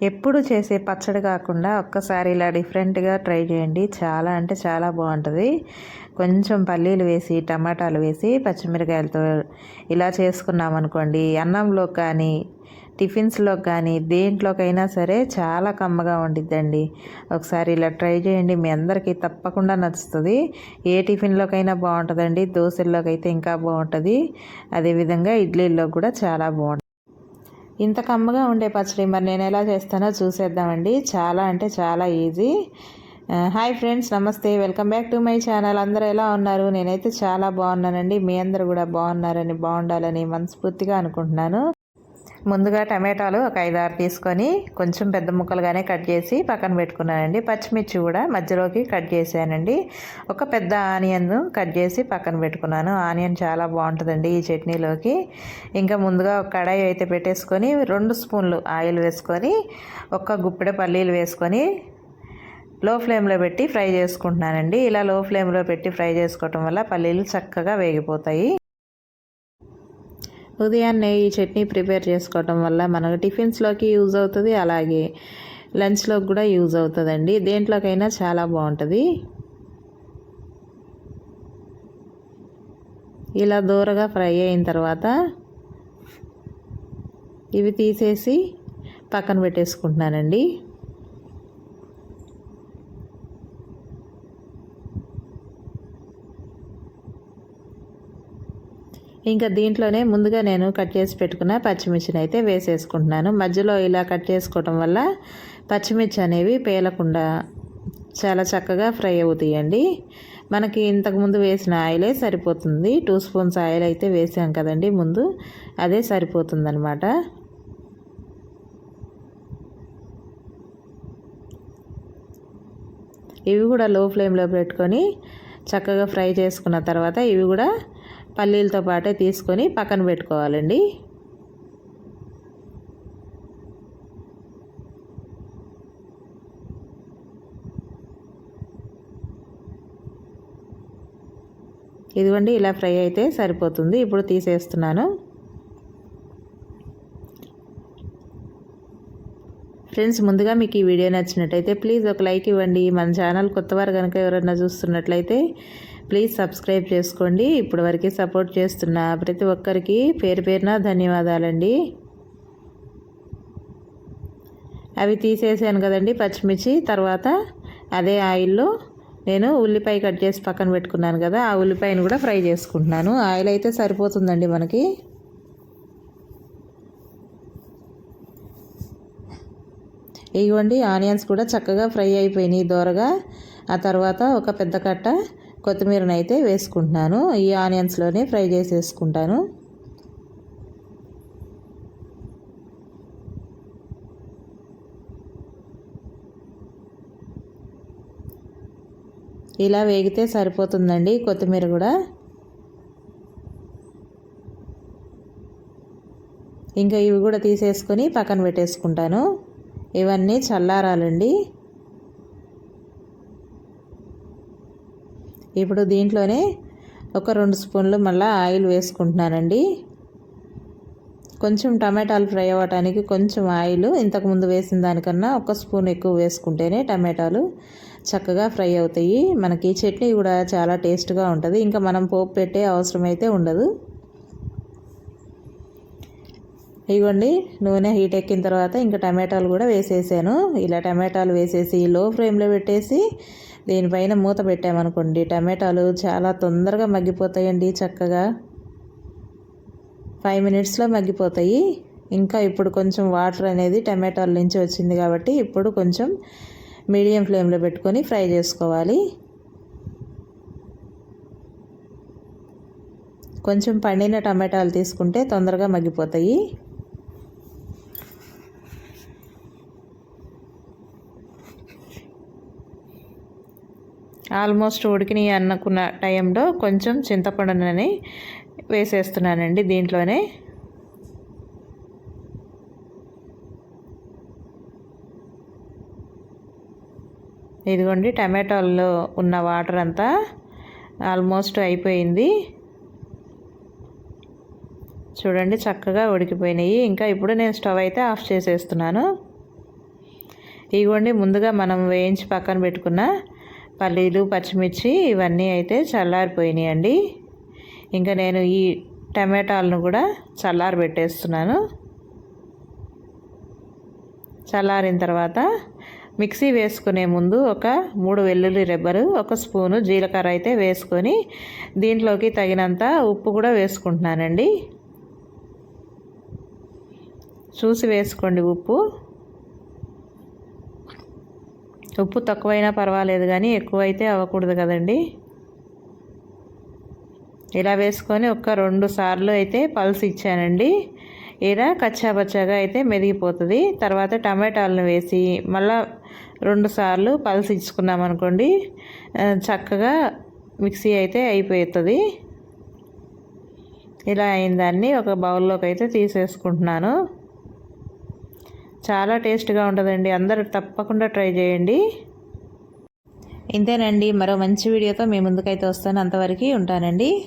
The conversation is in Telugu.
ఎప్పుడు చేసే పచ్చడి కాకుండా ఒక్కసారి ఇలా డిఫరెంట్గా ట్రై చేయండి. చాలా అంటే చాలా బాగుంటుంది. కొంచెం పల్లీలు వేసి టమాటాలు వేసి పచ్చిమిరకాయలతో ఇలా చేసుకున్నాం అనుకోండి అన్నంలో కానీ టిఫిన్స్లో కానీ దేంట్లోకైనా సరే చాలా కమ్మగా ఉండిద్దండి. ఒకసారి ఇలా ట్రై చేయండి. మీ అందరికీ తప్పకుండా నచ్చుతుంది. ఏ టిఫిన్లోకైనా బాగుంటుందండి. దోశల్లోకి అయితే ఇంకా బాగుంటుంది. అదేవిధంగా ఇడ్లీల్లో కూడా చాలా బాగుంటుంది. ఇంత కమ్మగా ఉండే పచ్చడి మరి నేను ఎలా చేస్తానో చూసేద్దామండి. చాలా అంటే చాలా ఈజీ. హాయ్ ఫ్రెండ్స్ నమస్తే. Welcome back to my channel. అందరూ ఎలా ఉన్నారు? నేనైతే చాలా బాగున్నానండి. మీ అందరూ కూడా బాగున్నారని బాగుండాలని మనస్ఫూర్తిగా అనుకుంటున్నాను. ముందుగా టమాటాలు ఒక ఐదు తీసుకొని కొంచెం పెద్ద ముక్కలుగానే కట్ చేసి పక్కన పెట్టుకున్నానండి. పచ్చిమిర్చి కూడా మధ్యలోకి కట్ చేశానండి. ఒక పెద్ద ఆనియన్ కట్ చేసి పక్కన పెట్టుకున్నాను. ఆనియన్ చాలా బాగుంటుందండి ఈ చట్నీలోకి. ఇంకా ముందుగా ఒక కడాయి అయితే పెట్టేసుకొని రెండు స్పూన్లు ఆయిల్ వేసుకొని ఒక గుప్పెడ పల్లీలు వేసుకొని లో ఫ్లేమ్లో పెట్టి ఫ్రై చేసుకుంటున్నానండి. ఇలా లో ఫ్లేమ్లో పెట్టి ఫ్రై చేసుకోవటం వల్ల పల్లీలు చక్కగా వేగిపోతాయి. ఉదయాన్నే ఈ చట్నీ ప్రిపేర్ చేసుకోవటం వల్ల మనకు టిఫిన్స్లోకి యూజ్ అవుతుంది అలాగే లంచ్లోకి కూడా యూజ్ అవుతుందండి. దేంట్లోకైనా చాలా బాగుంటుంది. ఇలా దూరగా ఫ్రై అయిన తర్వాత ఇవి తీసేసి పక్కన పెట్టేసుకుంటున్నానండి. ఇంకా దీంట్లోనే ముందుగా నేను కట్ చేసి పెట్టుకున్న పచ్చిమిర్చిని అయితే వేసేసుకుంటున్నాను. మధ్యలో ఇలా కట్ చేసుకోవటం వల్ల పచ్చిమిర్చి అనేవి పేలకుండా చాలా చక్కగా ఫ్రై అవుతాయండి. మనకి ఇంతకుముందు వేసిన ఆయిలే సరిపోతుంది. టూ స్పూన్స్ ఆయిల్ అయితే వేసాం కదండి ముందు. అదే సరిపోతుందనమాట ఇవి కూడా లో ఫ్లేమ్లో పెట్టుకొని చక్కగా ఫ్రై చేసుకున్న తర్వాత ఇవి కూడా పల్లీలతో పాటే తీసుకొని పక్కన పెట్టుకోవాలండి. ఇదిగోండి ఇలా ఫ్రై అయితే సరిపోతుంది. ఇప్పుడు తీసేస్తున్నాను. ఫ్రెండ్స్ ముందుగా మీకు ఈ వీడియో నచ్చినట్టయితే ప్లీజ్ ఒక లైక్ ఇవ్వండి. మన ఛానల్ కొత్తవారు కనుక ఎవరైనా చూస్తున్నట్లయితే ప్లీజ్ సబ్స్క్రైబ్ చేసుకోండి. ఇప్పటి వరకు సపోర్ట్ చేస్తున్న ప్రతి ఒక్కరికి పేరు పేరున ధన్యవాదాలండి. అవి తీసేసాను కదండి పచ్చిమిర్చి. తర్వాత అదే ఆయిల్లో నేను ఉల్లిపాయ కట్ చేసి పక్కన పెట్టుకున్నాను కదా ఆ ఉల్లిపాయను కూడా ఫ్రై చేసుకుంటున్నాను. ఆయిల్ అయితే సరిపోతుందండి మనకి. ఇవ్వండి ఆనియన్స్ కూడా చక్కగా ఫ్రై అయిపోయినాయి దోరగా. ఆ తర్వాత ఒక పెద్ద కట్ట కొత్తిమీరని అయితే వేసుకుంటున్నాను. ఈ ఆనియన్స్లోనే ఫ్రై చేసేసుకుంటాను. ఇలా వేగితే సరిపోతుందండి కొత్తిమీర కూడా. ఇంకా ఇవి కూడా తీసేసుకొని పక్కన పెట్టేసుకుంటాను. ఇవన్నీ చల్లారాలండి. ఇప్పుడు దీంట్లోనే ఒక రెండు స్పూన్లు మళ్ళీ ఆయిల్ వేసుకుంటున్నానండి. కొంచెం టమాటాలు ఫ్రై అవ్వటానికి కొంచెం ఆయిల్ ఇంతకుముందు వేసిన దానికన్నా ఒక స్పూన్ ఎక్కువ వేసుకుంటేనే టమాటాలు చక్కగా ఫ్రై అవుతాయి. మనకి చట్నీ కూడా చాలా టేస్ట్గా ఉంటుంది. ఇంకా మనం పోపు పెట్టే అవసరం అయితే ఉండదు. ఇవ్వండి నూనె హీట్ ఎక్కిన తర్వాత ఇంకా టమాటాలు కూడా వేసేసాను. ఇలా టమాటాలు వేసేసి లో ఫ్లేమ్లో పెట్టేసి దీనిపైన మూత పెట్టామనుకోండి టమాటాలు చాలా తొందరగా మగ్గిపోతాయండి చక్కగా. ఫైవ్ మినిట్స్లో మగ్గిపోతాయి. ఇంకా ఇప్పుడు కొంచెం వాటర్ అనేది టమాటాల నుంచి వచ్చింది కాబట్టి ఇప్పుడు కొంచెం మీడియం ఫ్లేమ్లో పెట్టుకొని ఫ్రై చేసుకోవాలి. కొంచెం పండిన టమాటాలు తీసుకుంటే తొందరగా మగ్గిపోతాయి. ఆల్మోస్ట్ ఉడికినాయి అనుకున్న టైంలో కొంచెం చింతపండునని వేసేస్తున్నానండి దీంట్లోనే. ఇదిగోండి టమాటోల్లో ఉన్న వాటర్ అంతా ఆల్మోస్ట్ అయిపోయింది. చూడండి చక్కగా ఉడికిపోయినాయి. ఇంకా ఇప్పుడు నేను స్టవ్ అయితే ఆఫ్ చేసేస్తున్నాను. ఇదిగోండి ముందుగా మనం వేయించి పక్కన పెట్టుకున్న పల్లీలు పచ్చిమిర్చి ఇవన్నీ అయితే చల్లారిపోయినాయి అండి ఇంకా నేను ఈ టమాటాలను కూడా చల్లారి పెట్టేస్తున్నాను చల్లారిన తర్వాత మిక్సీ వేసుకునే ముందు ఒక మూడు వెల్లుల్లి రెబ్బలు ఒక స్పూను జీలకర్ర అయితే వేసుకొని దీంట్లోకి తగినంత ఉప్పు కూడా వేసుకుంటున్నానండి. చూసి వేసుకోండి ఉప్పు. ఉప్పు తక్కువైనా పర్వాలేదు కానీ ఎక్కువైతే అవ్వకూడదు కదండి. ఇలా వేసుకొని ఒక్క రెండు సార్లు అయితే పల్స్ ఇచ్చానండి. ఇలా కచ్చాపచ్చాగా అయితే మెదిగిపోతుంది. తర్వాత టమాటాలను వేసి మళ్ళా రెండు సార్లు పల్స్ ఇచ్చుకున్నాం అనుకోండి చక్కగా మిక్సీ అయితే అయిపోతుంది. ఇలా అయిన దాన్ని ఒక బౌల్లోకి అయితే తీసేసుకుంటున్నాను. చాలా టేస్ట్గా ఉంటుందండి. అందరూ తప్పకుండా ట్రై చేయండి. ఇంతేనండి. మరో మంచి వీడియోతో మీ ముందుకైతే వస్తాను. అంతవరకు ఉంటానండి.